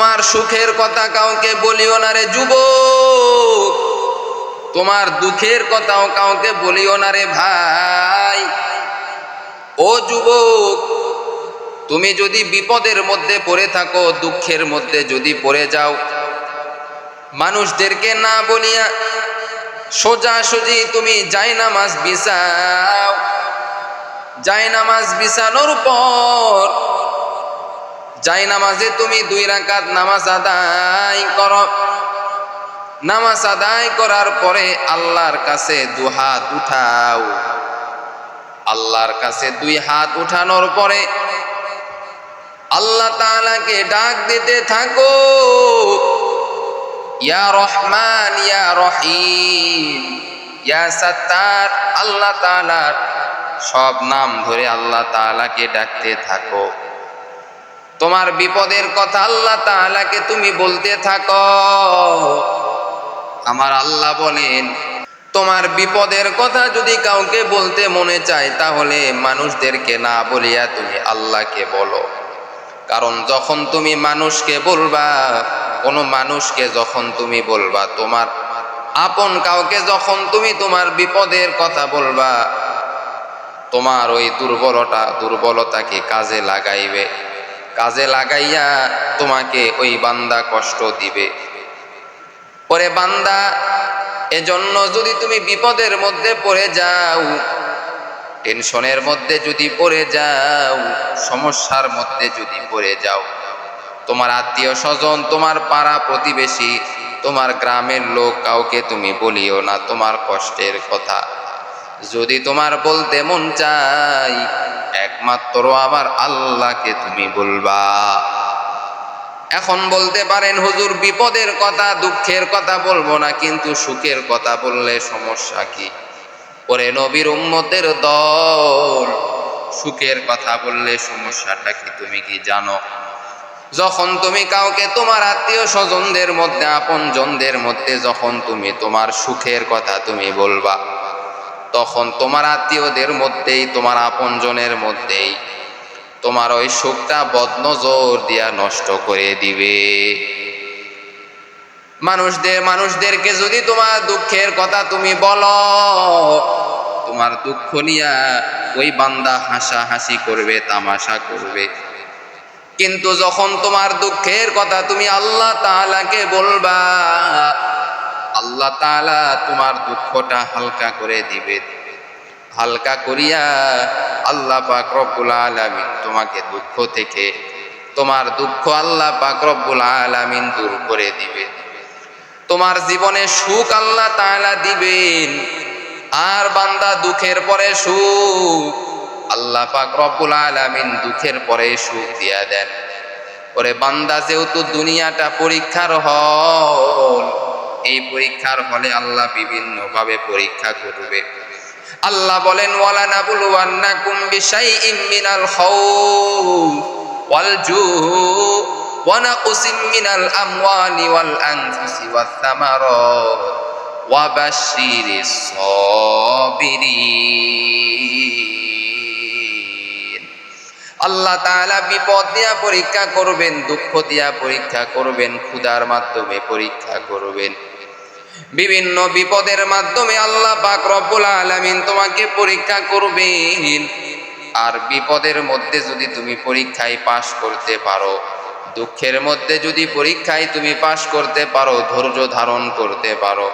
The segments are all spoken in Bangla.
তোমার সুখের কথা কাউকে বলিও না রে যুবক। তোমার দুঃখের কথাও কাউকে বলিও না রে ভাই। ও যুবক, তুমি যদি বিপদের মধ্যে পড়ে থাকো, দুঃখের মধ্যে যদি পড়ে যাও, মানুষদেরকে না বলিয়া সোজা সুজি তুমি যাই নামাজ বিছাও। যাই নামাজ বিছানোর পর যাই নামাজে তুমি দুই রাকাত নামাজ আদায় করো। নামাজ আদায় করার পরে আল্লাহর কাছে দু হাত উঠাও। আল্লাহর কাছে দুই হাত উঠানোর পরে আল্লাহ তাআলাকে ডাক দিতে থাকো। ইয়া রহমান, ইয়া রহিম, ইয়া সাত্তার। আল্লাহ তাআলার সব নাম ধরে আল্লাহ তাআলাকে ডাকতে থাকো। তোমার বিপদের কথা আল্লাহ তাআলাকে তুমি বলতে থাকো। আমার আল্লাহ বলেন, তোমার বিপদের কথা যদি কাউকে বলতে মনে চায়, তাহলে মানুষদেরকে না বলিয়া তুমি আল্লাহকে বলো। কারণ যখন তুমি মানুষকে বলবা, কোনো মানুষকে যখন তুমি বলবা, তোমার আপন কাউকে যখন তুমি তোমার বিপদের কথা বলবা, তোমার ওই দুর্বলতা দুর্বলতাকে কাজে লাগাইবে। কাজে লাগাইয়া তোমাকে ওই বান্দা কষ্ট দিবে। পরে বান্দা, এজন্য যদি তুমি বিপদের মধ্যে পড়ে যাও, টেনশনের মধ্যে যদি পড়ে যাও, সমস্যার মধ্যে যদি পড়ে যাও, তোমার আত্মীয় স্বজন, তোমার পাড়া প্রতিবেশী, তোমার গ্রামের লোক কাউকে তুমি বলিও না, তোমার কষ্টের কথা। যদি তোমার বলতে মন চাই, একমাত্র আমার আল্লাহকে তুমি বলবা। এখন বলতে পারেন, হুজুর, বিপদের কথা, দুঃখের কথা বলব না, কিন্তু সুখের কথা বললে সমস্যা কি? পরে নবীর উম্মতের দল, সুখের কথা বললে সমস্যাটা কি তুমি কি জানো? যখন তুমি কাউকে, তোমার আত্মীয় স্বজনদের মধ্যে আপন জনদের মধ্যে, যখন তুমি তোমার সুখের কথা তুমি বলবা তখন তোমার আত্মীয়দের মধ্যেই, তোমার আপনজনের মধ্যেই তোমার ওই সুখটা বদনজর দিয়া নষ্ট করে দিবে। মানুষদের, মানুষদেরকে যদি তোমার দুঃখের কথা তুমি বলো, তোমার দুঃখ নিয়া ওই বান্দা হাসা হাসি করবে, তামাশা করবে। কিন্তু যখন তোমার দুঃখের কথা তুমি আল্লাহ তাআলাকে বলবা আল্লাহ তাআলা তোমার দুঃখটা হালকা করে দিবে। হালকা করিয়া আল্লাহ পাক রব্বুল আলামিন তোমাকে দুঃখ থেকে, তোমার দুঃখ আল্লাহ পাক রব্বুল আলামিন দূর করে দিবে। তোমার জীবনে সুখ আল্লাহ তাআলা দিবেন, আর বান্দা দুঃখের পরে সুখ, আল্লাহ পাক রব্বুল আলামিন দুঃখের পরে সুখ দিয়া দেন। পরে বান্দা, যেহেতু দুনিয়াটা পরীক্ষার হল এই পরীক্ষার হলে আল্লাহ বিভিন্ন ভাবে পরীক্ষা করবে। আল্লাহ বলেন, ওয়ালা নাবুল ওয়ান্নাকুম বিশাইইম মিনাল খাউফ ওয়াল জু ওয়া নাকসিম মিনাল আমওয়ালি ওয়াল আনফুসি ওয়াথ থামারাত ওয়া আল্লাহ তাআলা বিপদ দিয়া পরীক্ষা করবেন, দুঃখ দিয়া পরীক্ষা করবেন, ক্ষুধার মাধ্যমে পরীক্ষা করবেন। বিভিন্ন বিপদের মাধ্যমে আল্লাহ পাক রব্বুল আলামিন তোমাকে পরীক্ষা করবেন। আর বিপদের মধ্যে যদি তুমি পরীক্ষায় পাশ করতে পারো, দুঃখের মধ্যে যদি পরীক্ষায় তুমি পাশ করতে পারো, ধৈর্য ধারণ করতে পারো,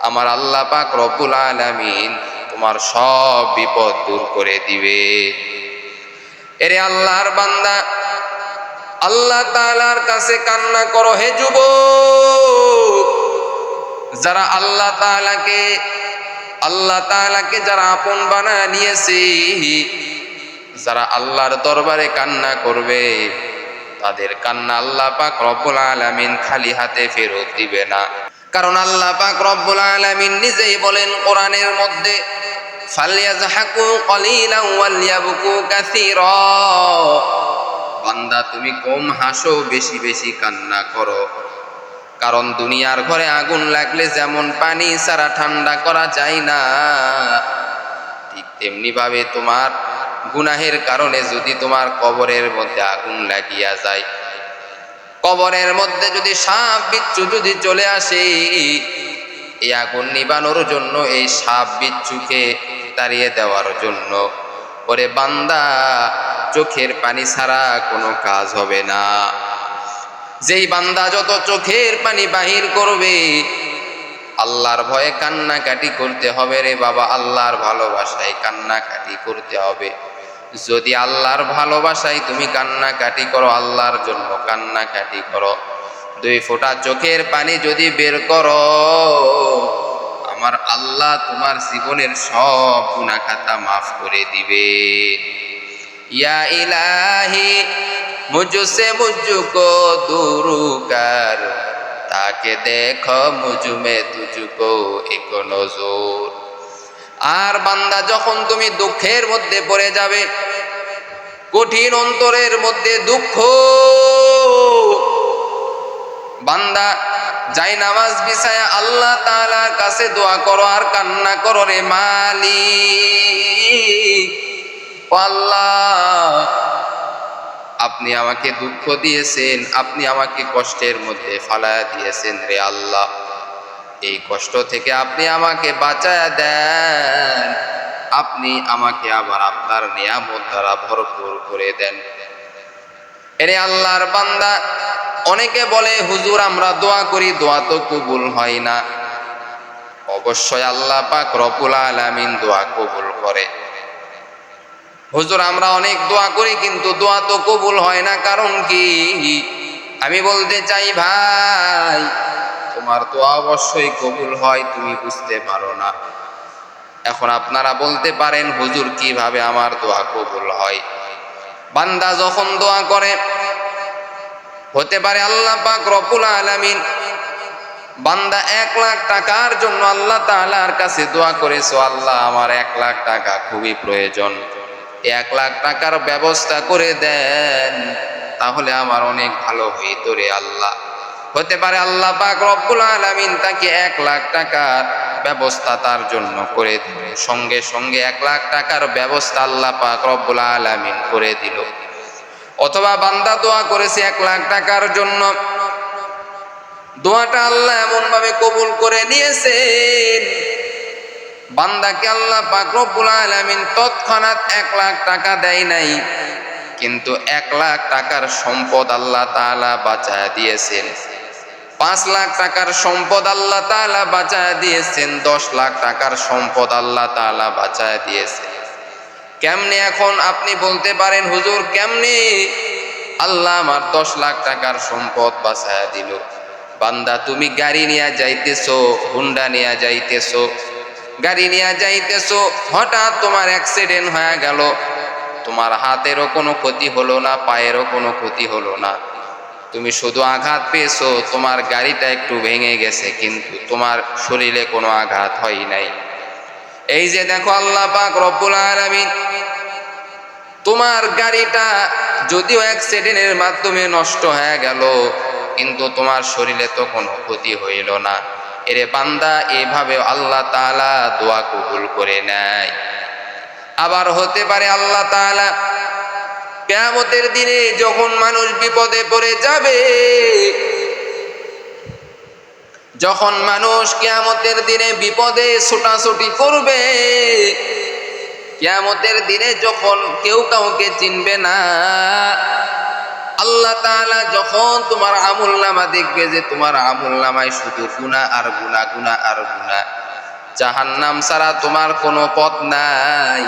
আমার আল্লাহ পাক রব্বুল আলামিন তোমার সব বিপদ দূর করে দিবে। এরে আল্লাহর বান্দা, আল্লাহ তাআলার কাছে কান্না করো, হে যুবক! যারা আল্লাহ তাআলাকে আল্লাহ তাআলাকে যারা আপন বানায় নিয়েছে, যারা আল্লাহর দরবারে কান্না করবে, তাদের কান্না আল্লাহ পাক রব্বুল আলামিন খালি হাতে ফেরত দিবে না। কারণ আল্লাহ পাক রব্বুল আলামিন নিজেই বলেন কোরআনের মধ্যে বান্দা, তুমি কম হাসো, বেশি বেশি কান্না করো। কারণ দুনিয়ার ঘরে আগুন লাগলে যেমন পানি ছাড়া ঠান্ডা করা যায় না। ঠিক তেমনি ভাবে তোমার গুনাহের কারণে যদি তোমার কবরের মধ্যে আগুন লাগিয়া যায়, কবরের মধ্যে যদি সাপ বিচ্ছু যদি চলে আসে, এই আগুন নিবানোর জন্য, এই সাপ বিচ্ছুকে তাড়িয়ে দেওয়ার জন্য, ওরে বান্দা, চোখের পানি ছাড়া কোনো কাজ হবে না। যেই বান্দা যত চোখের পানি বাহির করবে, আল্লাহর ভয়ে কান্নাকাটি করতে হবে রে বাবা, আল্লাহর ভালোবাসায় কান্নাকাটি করতে হবে। যদি আল্লাহর ভালোবাসায় তুমি কান্নাকাটি করো, আল্লাহর জন্য কান্নাকাটি করো। দুই ফোঁটা চোখের পানি যদি বের করো, আমার আল্লাহ তোমার জীবনের সব গুণাখাতা মাফ করে দিবে। ইয়া ইলাহি মুঝসে মুঝকো দুরু কর, তাকে দেখো মুঝমে তুঝকো এক নজর। আর বান্দা যখন তুমি দুঃখের মধ্যে পড়ে যাবে, কঠিন অন্তরের মধ্যে দুঃখ, বান্দা যাই নামাজ বিছায়া আল্লাহ তালার কাছে দোয়া করো আর কান্না করো রে মালি আল্লাহ আপনি আমাকে দুঃখ দিয়েছেন, আপনি আমাকে কষ্টের মধ্যে ফালায়া দিয়েছেন রে আল্লাহ। এই কষ্ট থেকে আপনি আমাকে বাঁচায়া দেন। আপনি আমাকে আবার আপনার নিয়ামত দ্বারা ভরপুর করে দেন। এরে আল্লাহর বান্দা, অনেকে বলে, হুজুর, আমরা দোয়া করি, দোয়া তো কবুল হয় না। অবশ্যই আল্লাহ পাক রবুল আলামিন দোয়া কবুল করে। হুজুর, আমরা অনেক দোয়া করি, কিন্তু দোয়া তো কবুল হয় না, কারণ কি? আমি বলতে চাই, ভাই, তোমার দোয়া অবশ্যই কবুল হয়, তুমি বুঝতে পারো না। এখন আপনারা বলতে পারেন, হুজুর, কীভাবে আমার দোয়া কবুল হয়? বান্দা যখন দোয়া করে, হতে পারে আল্লাহ পাক রব্বুল আলামিন, বান্দা এক লাখ টাকার জন্য আল্লাহ তাআলার কাছে দোয়া করেছ আল্লাহ, আমার এক লাখ টাকা খুবই প্রয়োজন। এক লাখ টাকার ব্যবস্থা করে দেন, তাহলে আমার অনেক ভালো হইতো রে আল্লাহ। হতে পারে আল্লাহ পাক রব্বুল আলামিন তাকে এক লাখ টাকার ব্যবস্থা তার জন্য করে দিল। সঙ্গে সঙ্গে এক লাখ টাকার ব্যবস্থা আল্লাহ পাক রব্বুল আলামিন করে দিল। অথবা বান্দা দোয়া করেছে এক লাখ টাকার জন্য। দোয়াটা আল্লাহ এমন ভাবে কবুল করে নিয়েছেন। বান্দাকে আল্লাহ পাক রব্বুল আলামিন তৎক্ষণাৎ এক লাখ টাকা দেয় নাই। কিন্তু এক লাখ টাকার সম্পদ আল্লাহ তালা বাঁচায় দিয়েছেন। পাঁচ লাখ টাকার সম্পদ আল্লাহ তালা বাঁচায় দিয়েছেন, দশ লাখ টাকার সম্পদ আল্লাহ তালা বাঁচায় দিয়েছেন। কেমনে এখন আপনি বলতে পারেন, হুজুর, কেমনে? আল্লাহ আমার দশ লাখ টাকার সম্পদ বাঁচায় দিল। বান্দা, তুমি গাড়ি নিয়ে যাইতেছো, হুন্ডা নিয়ে যাইতেছো গাড়ি নিয়ে যাইতেছো, হঠাৎ তোমার অ্যাক্সিডেন্ট হয়ে গেল। তোমার হাতেরও কোনো ক্ষতি হলো না, পায়েরও কোনো ক্ষতি হলো না। তুমি শুধু আঘাত পেয়েছ, তোমার গাড়িটা একটু ভেঙে গেছে, কিন্তু তোমার শরীরে কোনো আঘাত হয় নাই। এই যে দেখো আল্লাহ পাক রব্বুল আলামিন, তোমার গাড়িটা যদিও অ্যাক্সিডেন্টের মাধ্যমে নষ্ট হয়ে গেল, কিন্তু তোমার শরীরে তো কোনো ক্ষতি হইল না। এরে বান্দা এভাবে আল্লাহ তাআলা দোয়া কবুল করে নেয়। আবার হতে পারে আল্লাহ তাআলা কেয়ামতের দিনে যখন মানুষ বিপদে পড়ে যাবে, যখন মানুষ কেয়ামতের দিনে বিপদে ছোটাছুটি করবে, কেয়ামতের দিনে যখন কেউ কাউকে চিনবে না আল্লাহ তাআলা যখন তোমার আমুল নামা দেখবে যে তোমার আমুল নামায় শুধু গুণা আর গুণা গুণা আর গুণা জাহান্নাম ছাড়া তোমার কোনো পথ নাই।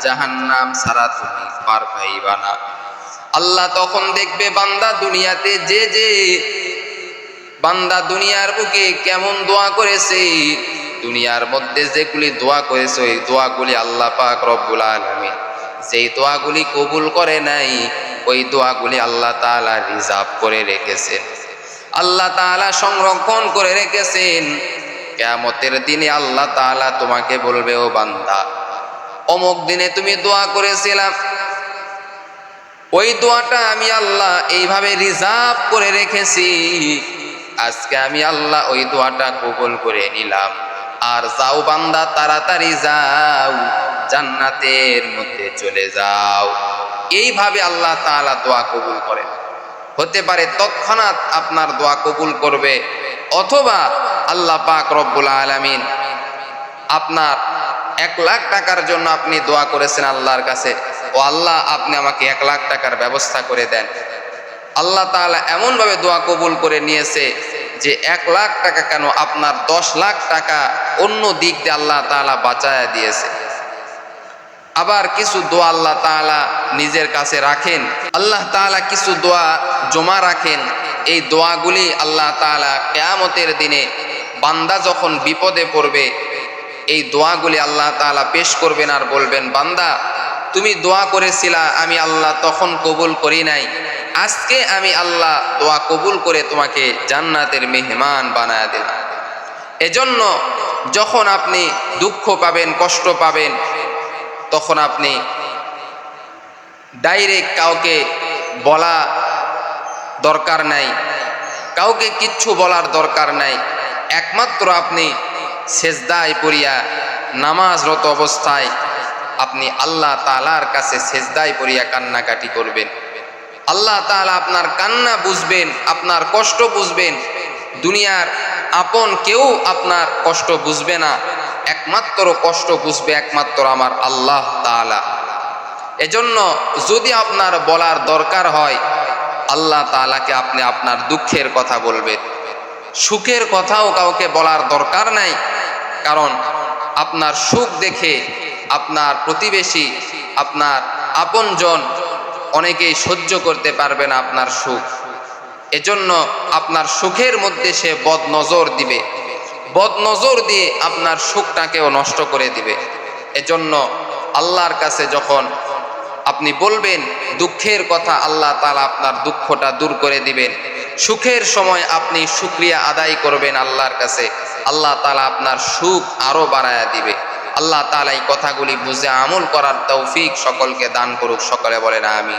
জাহান্নাম ছাড়া তুমি পার পাইবা না। আল্লাহ তখন দেখবে বান্দা দুনিয়াতে যে যে বান্দা দুনিয়ার বুকে কেমন দোয়া করেছে, দুনিয়ার মধ্যে যেগুলি দোয়া করেছে, ওই দোয়াগুলি আল্লাহ পাক রব্বুল আলামিন। যেই দোয়াগুলি কবুল করে নাই ওই দোয়াগুলি আল্লাহ তাআলা রিজার্ভ করে রেখেছেন। আল্লাহ তাআলা সংরক্ষণ করে রেখেছেন। কেয়ামতের দিনে আল্লাহ তাআলা তোমাকে বলবে, ও বান্দা, অমুক দিনে তুমি দোয়া করেছিলাম ওই দোয়াটা আমি আল্লাহ এইভাবে রিজার্ভ করে রেখেছি। আজকে আমি আল্লাহ ওই দোয়াটা কবুল করে নিলাম। আর যাও বান্দা, তাড়াতাড়ি যাও, জান্নাতের মধ্যে চলে যাও। এইভাবে আল্লাহ তাআলা দোয়া কবুল করেন। হতে পারে তৎক্ষণাৎ আপনার দোয়া কবুল করবে, অথবা আল্লাহ পাক রব্বুল আলামিন আপনার এক লাখ টাকার জন্য আপনি দোয়া করেছেন আল্লাহর কাছে, ও আল্লাহ আপনি আমাকে এক লাখ টাকার ব্যবস্থা করে দেন। আল্লাহ তাআলা এমনভাবে দোয়া কবুল করে নিয়েছে যে এক লাখ টাকা কেন আপনার দশ লাখ টাকা অন্য দিক দিয়ে আল্লাহ তাআলা বাঁচায়া দিয়েছে। আবার কিছু দোয়া আল্লাহ তাআলা নিজের কাছে রাখেন। আল্লাহ তাআলা কিছু দোয়া জমা রাখেন। এই দোয়াগুলি আল্লাহ তাআলা কেয়ামতের দিনে বান্দা যখন বিপদে পড়বে, এই দোয়াগুলি আল্লাহ তাআলা পেশ করবেন আর বলবেন, বান্দা, তুমি দোয়া করেছিলা, আমি আল্লাহ তখন কবুল করি নাই। আজকে আমি আল্লাহ দোয়া কবুল করে তোমাকে জান্নাতের মেহমান বানায় দিলাম। এজন্য যখন আপনি দুঃখ পাবেন, কষ্ট পাবেন, তখন আপনি ডাইরেক্ট কাউকে বলা দরকার নাই। কাউকে কিচ্ছু বলার দরকার নাই। একমাত্র আপনি সেজদায় পড়িয়া নামাজরত অবস্থায় আপনি আল্লাহ তালার কাছে সেজদায় পড়িয়া কান্নাকাটি করবেন। আল্লাহ তাআলা আপনার কান্না বুঝবেন, আপনার কষ্ট বুঝবেন। দুনিয়ার আপন কেউ আপনার কষ্ট বুঝবে না। একমাত্র কষ্ট বুঝবে একমাত্র আমার আল্লাহ তাআলা। এজন্য যদি আপনার বলার দরকার হয়, আল্লাহ তালাকে আপনি আপনার দুঃখের কথা বলবেন। সুখের কথাও কাউকে বলার দরকার নাই, কারণ আপনার সুখ দেখে আপনার প্রতিবেশী, আপনার আপনজন অনেকেই সহ্য করতে পারবে না আপনার সুখ। এজন্য আপনার সুখের মধ্যে সে বদ নজর দিবে। বদ নজর দিয়ে আপনার সুখটাকেও নষ্ট করে দিবে। এজন্য আল্লাহর কাছে যখন আপনি বলবেন, দুঃখের কথা আল্লাহ তালা আপনার দুঃখটা দূর করে দিবেন। সুখের সময় আপনি সুক্রিয়া আদায় করবেন আল্লাহর কাছে। আল্লাহ তালা আপনার সুখ আরও বাড়ায়া দিবে। আল্লাহ তালা এই কথাগুলি বুঝে আমল করার তৌফিক সকলকে দান করুক, সকলে বলেন আমি